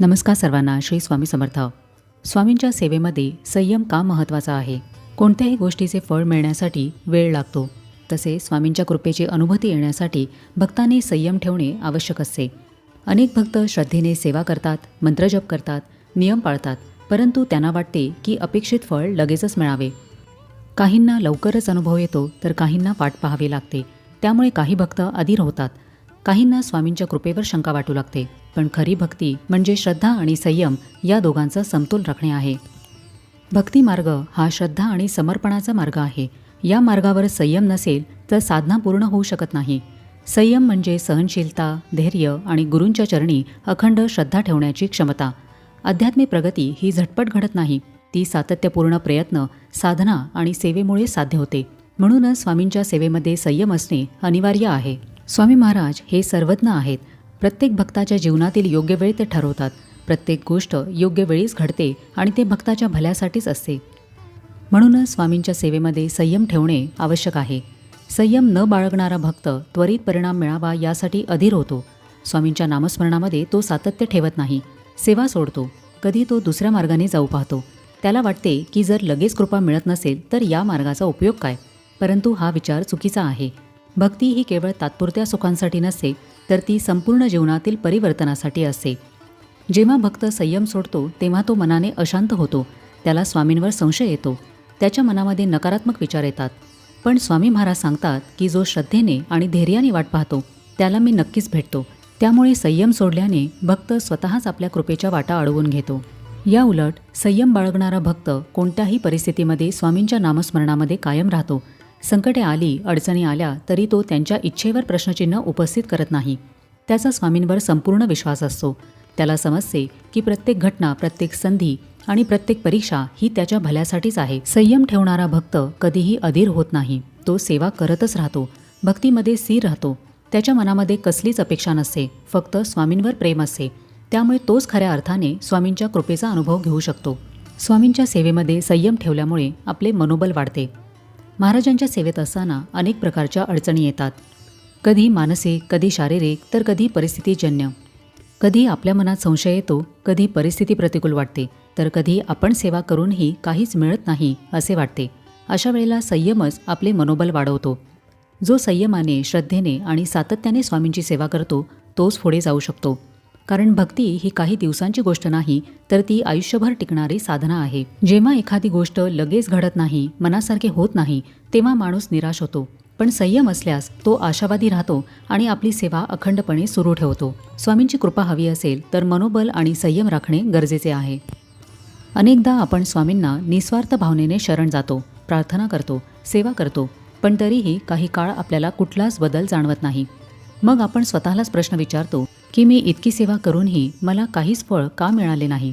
नमस्कार सर्वांना श्री स्वामी समर्थ. स्वामींच्या सेवेमध्ये संयम का महत्त्वाचा आहे? कोणत्याही गोष्टीचे फळ मिळण्यासाठी वेळ लागतो. तसे स्वामींच्या कृपेची अनुभूती येण्यासाठी भक्तांनी संयम ठेवणे आवश्यक असते. अनेक भक्त श्रद्धेने सेवा करतात मंत्रजप करतात नियम पाळतात परंतु त्यांना वाटते की अपेक्षित फळ लगेचच मिळावे. काहींना लवकरच अनुभव येतो तर काहींना वाट पाहावी लागते. त्यामुळे काही भक्त अधीर होतात. काहींना स्वामींच्या कृपेवर शंका वाटू लागते पण खरी भक्ती म्हणजे श्रद्धा आणि संयम या दोघांचा समतोल राखणे आहे. भक्ती मार्ग हा श्रद्धा आणि समर्पणाचा मार्ग आहे. या मार्गावर संयम नसेल तर साधना पूर्ण होऊ शकत नाही. संयम म्हणजे सहनशीलता धैर्य आणि गुरूंच्या चरणी अखंड श्रद्धा ठेवण्याची क्षमता. आध्यात्मिक प्रगती ही झटपट घडत नाही. ती सातत्यपूर्ण प्रयत्न साधना आणि सेवेमुळे साध्य होते. म्हणूनच स्वामींच्या सेवेमध्ये संयम असणे अनिवार्य आहे. स्वामी महाराज हे सर्वज्ञ आहेत. प्रत्येक भक्ताच्या जीवनातील योग्य वेळ ते ठरवतात. प्रत्येक गोष्ट योग्य वेळीच घडते आणि ते भक्ताच्या भल्यासाठीच असते. म्हणूनच स्वामींच्या सेवेमध्ये संयम ठेवणे आवश्यक आहे. संयम न बाळगणारा भक्त त्वरित परिणाम मिळावा यासाठी अधीर होतो. स्वामींच्या नामस्मरणामध्ये तो सातत्य ठेवत नाही. सेवा सोडतो. कधी तो दुसऱ्या मार्गाने जाऊ पाहतो. त्याला वाटते की जर लगेच कृपा मिळत नसेल तर या मार्गाचा उपयोग काय? परंतु हा विचार चुकीचा आहे. भक्ती ही केवळ तात्पुरत्या सुखांसाठी नसते तर ती संपूर्ण जीवनातील परिवर्तनासाठी असते जेव्हा भक्त संयम सोडतो तेव्हा तो मनाने अशांत होतो त्याला स्वामींवर संशय येतो त्याच्या मनामध्ये नकारात्मक विचार येतात. पण स्वामी महाराज सांगतात की जो श्रद्धेने आणि धैर्याने वाट पाहतो त्याला मी नक्कीच भेटतो. त्यामुळे संयम सोडल्याने भक्त स्वतःच आपल्या कृपेच्या वाटा अडवून घेतो. या उलट संयम बाळगणारा भक्त कोणत्याही परिस्थितीमध्ये स्वामींच्या नामस्मरणामध्ये कायम राहतो संकटे आली अडचणी आल्या तरी तो त्यांच्या इच्छेवर प्रश्नचिन्ह उपस्थित करत नाही. त्याचा स्वामींवर संपूर्ण विश्वास असतो. त्याला समजते की प्रत्येक घटना प्रत्येक संधी आणि प्रत्येक परीक्षा ही त्याच्या भल्यासाठीच आहे. संयम ठेवणारा भक्त कधीही अधीर होत नाही. तो सेवा करतच राहतो. भक्तीमध्ये स्थिर राहतो. त्याच्या मनामध्ये कसलीच अपेक्षा नसते. फक्त स्वामींवर प्रेम असते. त्यामुळे तोच खऱ्या अर्थाने स्वामींच्या कृपेचा अनुभव घेऊ शकतो. स्वामींच्या सेवेमध्ये संयम ठेवल्यामुळे आपले मनोबल वाढते. महाराजांच्या सेवेत असताना अनेक प्रकारच्या अडचणी येतात. कधी मानसिक कधी शारीरिक तर कधी परिस्थितीजन्य. कधी आपल्या मनात संशय येतो कधी परिस्थिती प्रतिकूल वाटते तर कधी आपण सेवा करूनही काहीच मिळत नाही असे वाटते. अशा वेळेला संयमच आपले मनोबल वाढवतो. जो संयमाने श्रद्धेने आणि सातत्याने स्वामींची सेवा करतो तोच पुढे जाऊ शकतो. कारण भक्ती ही काही दिवसांची गोष्ट नाही तर ती आयुष्यभर टिकणारी साधना आहे. जेव्हा एखादी गोष्ट लगेच घडत नाही मनासारखे होत नाही तेव्हा माणूस निराश होतो. पण संयम असल्यास तो आशावादी राहतो आणि आपली सेवा अखंडपणे सुरू ठेवतो. स्वामींची कृपा हवी असेल तर मनोबल आणि संयम राखणे गरजेचे आहे. अनेकदा आपण स्वामींना निस्वार्थ भावनेने शरण जातो प्रार्थना करतो सेवा करतो पण तरीही काही काळ आपल्याला कुठलाच बदल जाणवत नाही. मग आपण स्वतःलाच प्रश्न विचारतो की मी इतकी सेवा करूनही मला काहीच फळ का मिळाले नाही?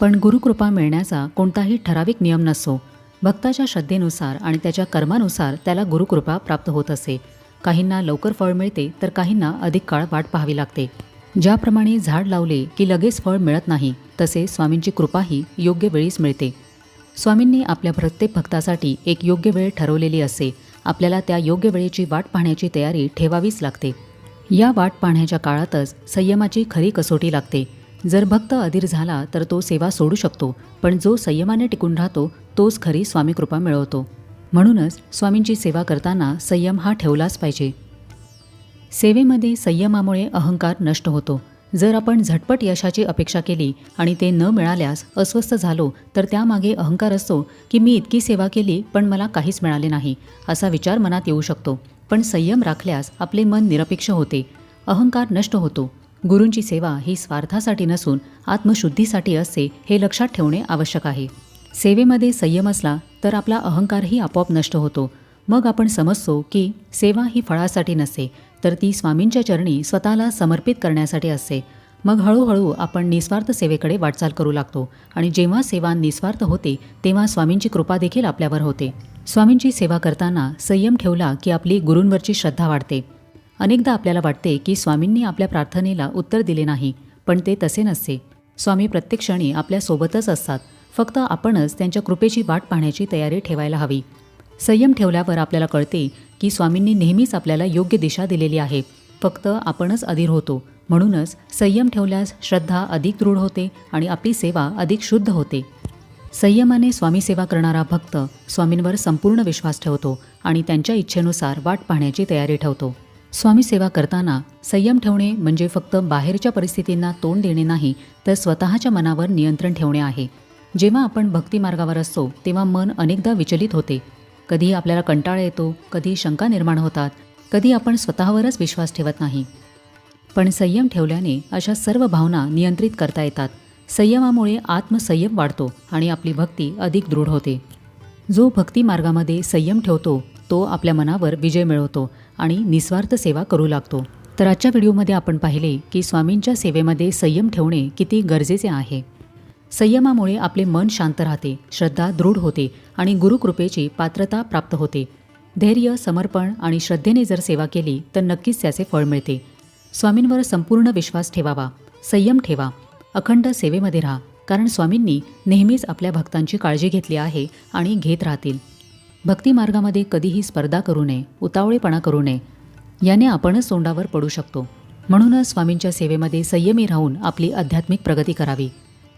पण गुरुकृपा मिळण्याचा कोणताही ठराविक नियम नसतो भक्ताच्या श्रद्धेनुसार आणि त्याच्या कर्मानुसार त्याला गुरुकृपा प्राप्त होत असते काहींना लवकर फळ मिळते तर काहींना अधिक काळ वाट पाहावी लागते. ज्याप्रमाणे झाड लावले की लगेच फळ मिळत नाही तसे स्वामींची कृपाही योग्य वेळीच मिळते. स्वामींनी आपल्या प्रत्येक भक्तासाठी एक योग्य वेळ ठरवलेली असते आपल्याला त्या योग्य वेळेची वाट पाहण्याची तयारी ठेवावीच लागते. या वाट पाहण्याच्या काळातच संयमाची खरी कसोटी लागते. जर भक्त अधीर झाला तर तो सेवा सोडू शकतो पण जो संयमाने टिकून राहतो तोच खरी स्वामी कृपा मिळवतो. म्हणूनच स्वामींची सेवा करताना संयम हा ठेवलाच पाहिजे. सेवेमध्ये संयमामुळे अहंकार नष्ट होतो. जर आपण झटपट यशाची अपेक्षा केली आणि ते न मिळाल्यास अस्वस्थ झालो तर त्यामागे अहंकार असतो की मी इतकी सेवा केली पण मला काहीच मिळाले नाही असा विचार मनात येऊ शकतो. पण संयम राखल्यास आपले मन निरपेक्ष होते अहंकार नष्ट होतो. गुरूंची सेवा ही स्वार्थासाठी नसून आत्मशुद्धीसाठी असते हे लक्षात ठेवणे आवश्यक आहे. सेवेमध्ये संयम असला तर आपला अहंकारही आपोआप नष्ट होतो. मग आपण समजतो की सेवा ही फळासाठी नसते तर ती स्वामींच्या चरणी स्वतःला समर्पित करण्यासाठी असते. मग हळूहळू आपण निस्वार्थ सेवेकडे वाटचाल करू लागतो आणि जेव्हा सेवा निस्वार्थ होते तेव्हा स्वामींची कृपा देखील आपल्यावर होते. स्वामींची सेवा करताना संयम ठेवला की आपली गुरूंवरची श्रद्धा वाढते. अनेकदा आपल्याला वाटते की स्वामींनी आपल्या प्रार्थनेला उत्तर दिले नाही पण ते तसे नसते. स्वामी प्रत्येक क्षणी आपल्यासोबतच असतात. फक्त आपणच त्यांच्या कृपेची वाट पाहण्याची तयारी ठेवायला हवी. संयम ठेवल्यावर आपल्याला कळते की स्वामींनी नेहमीच आपल्याला योग्य दिशा दिलेली आहे. फक्त आपणच अधीर होतो. म्हणूनच संयम ठेवल्यास श्रद्धा अधिक दृढ होते आणि आपली सेवा अधिक शुद्ध होते. संयमाने स्वामी सेवा करणारा भक्त स्वामींवर संपूर्ण विश्वास ठेवतो आणि त्यांच्या इच्छेनुसार वाट पाहण्याची तयारी ठेवतो. स्वामी सेवा करताना संयम ठेवणे म्हणजे फक्त बाहेरच्या परिस्थितींना तोंड देणे नाही तर स्वतःच्या मनावर नियंत्रण ठेवणे आहे. जेव्हा आपण भक्तिमार्गावर असतो तेव्हा मन अनेकदा विचलित होते. कधी आपल्याला कंटाळा येतो कधी शंका निर्माण होतात कधी आपण स्वतःवरच विश्वास ठेवत नाही. पण संयम ठेवल्याने अशा सर्व भावना नियंत्रित करता येतात. संयमामुळे आत्मसंयम वाढतो आणि आपली भक्ती अधिक दृढ होते. जो भक्ती मार्गामध्ये संयम ठेवतो तो आपल्या मनावर विजय मिळवतो आणि निस्वार्थ सेवा करू लागतो. तर आजच्या व्हिडिओमध्ये आपण पाहिले की स्वामींच्या सेवेमध्ये संयम ठेवणे किती गरजेचे आहे. संयमामुळे आपले मन शांत राहते श्रद्धा दृढ होते आणि गुरुकृपेची पात्रता प्राप्त होते. धैर्य समर्पण आणि श्रद्धेने जर सेवा केली तर नक्कीच त्याचे फळ मिळते. स्वामींवर संपूर्ण विश्वास ठेवावा संयम ठेवा अखंड सेवेमध्ये राहा कारण स्वामींनी नेहमीच आपल्या भक्तांची काळजी घेतली आहे आणि घेत राहतील. भक्तिमार्गामध्ये कधीही स्पर्धा करू नये उतावळेपणा करू नये. याने आपणच तोंडावर पडू शकतो. म्हणूनच स्वामींच्या सेवेमध्ये संयमी राहून आपली आध्यात्मिक प्रगती करावी.